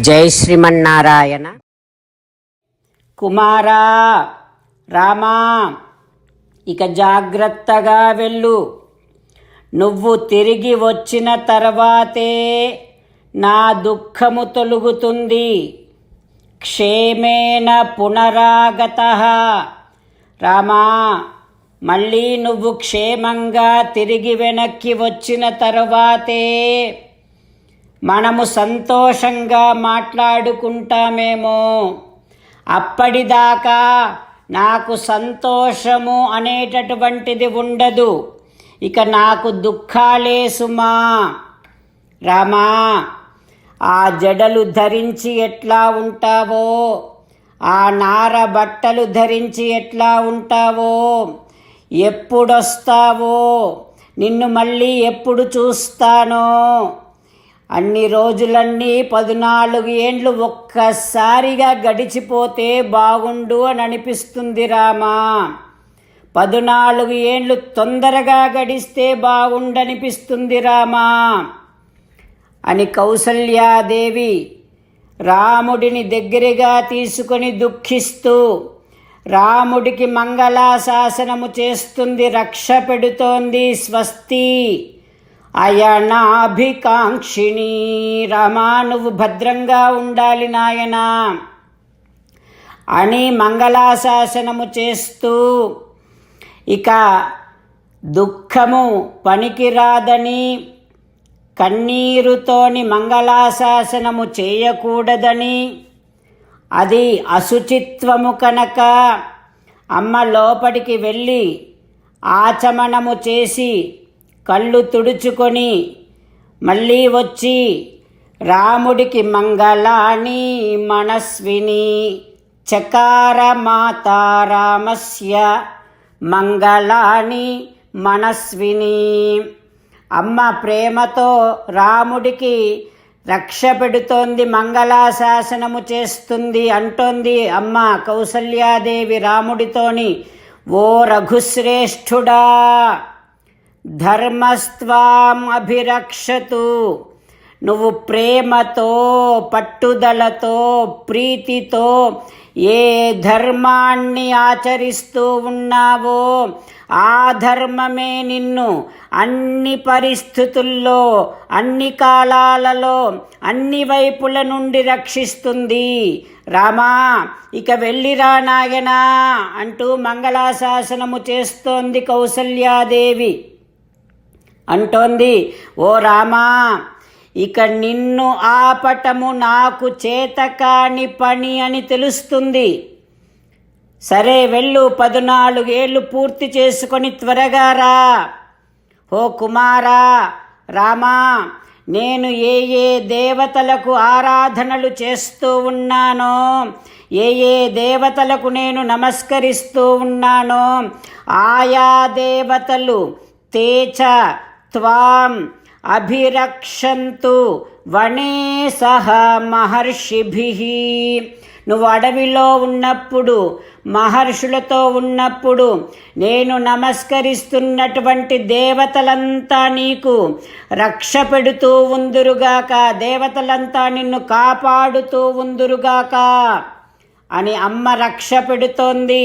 జై శ్రీమన్నారాయణ. కుమారా రామా ఇక జాగ్రత్తగా వెళ్ళు. నువ్వు తిరిగి వచ్చిన తర్వాతే నా దుఃఖము తొలుగుతుంది. క్షేమేణ పునరాగత. రామా మళ్ళీ నువ్వు క్షేమంగా తిరిగి వెనక్కి వచ్చిన తర్వాతే మనము సంతోషంగా మాట్లాడుకుంటామేమో. అప్పటిదాకా నాకు సంతోషము అనేటటువంటిది ఉండదు. ఇక నాకు దుఃఖాలే సుమా. రామా ఆ జడలు ధరించి ఎట్లా ఉంటావో? ఆ నార బట్టలు ధరించి ఎట్లా ఉంటావో? ఎప్పుడొస్తావో? నిన్ను మళ్ళీ ఎప్పుడు చూస్తానో? అన్ని రోజులన్నీ పద్నాలుగు ఏండ్లు ఒక్కసారిగా గడిచిపోతే బాగుండు అని అనిపిస్తుంది రామా. పద్నాలుగు ఏండ్లు తొందరగా గడిస్తే బాగుండనిపిస్తుంది రామా. అని కౌసల్యాదేవి రాముడిని దగ్గరగా తీసుకొని దుఃఖిస్తూ రాముడికి మంగళాశాసనము చేస్తుంది రక్ష పెడుతోంది స్వస్తి. అయనాభికాంక్షిణి రమా నువ్వు భద్రంగా ఉండాలి నాయనా. అని మంగళాశాసనము చేస్తూ ఇక దుఃఖము పనికిరాదని కన్నీరుతోని మంగళాశాసనము చేయకూడదని అది అశుచిత్వము కనుక అమ్మ లోపలికి వెళ్ళి ఆచమనము చేసి కళ్ళు తుడుచుకొని మళ్ళీ వచ్చి రాముడికి మంగళాని మనస్విని. చకార మాతా రామస్య మంగళాని మనస్విని. అమ్మ ప్రేమతో రాముడికి రక్ష పెడుతోంది మంగళాశాసనము చేస్తుంది అంటోంది అమ్మ కౌసల్యాదేవి రాముడితోని. ఓ రఘుశ్రేష్ఠుడా! ధర్మస్వామభిరక్షతు నువ్వు ప్రేమతో పట్టుదలతో ప్రీతితో ఏ ధర్మాన్ని ఆచరిస్తూ ఉన్నావో ఆ ధర్మమే నిన్ను అన్ని పరిస్థితుల్లో అన్ని కాలాలలో అన్ని వైపుల నుండి రక్షిస్తుంది. రామా ఇక వెళ్ళిరా నాయనా అంటూ మంగళాశాసనము చేస్తోంది కౌసల్యాదేవి. అంటోంది ఓ రామా ఇక నిన్ను ఆపటము నాకు చేతకాని పని అని తెలుస్తుంది. సరే వెళ్ళు పద్నాలుగేళ్ళు పూర్తి చేసుకొని త్వరగా రా. ఓ కుమారా రామా నేను ఏ ఏ దేవతలకు ఆరాధనలు చేస్తూ ఉన్నానో ఏ ఏ దేవతలకు నేను నమస్కరిస్తూ ఉన్నానో ఆయా దేవతలు తేచ త్వాం అభిరక్షంతు వణే సహ మహర్షిభి నువ్వు అడవిలో ఉన్నప్పుడు మహర్షులతో ఉన్నప్పుడు నేను నమస్కరిస్తున్నటువంటి దేవతలంతా నీకు రక్ష పెడుతూ ఉందురుగాక దేవతలంతా నిన్ను కాపాడుతూ ఉందురుగాక అని అమ్మ రక్ష పెడుతోంది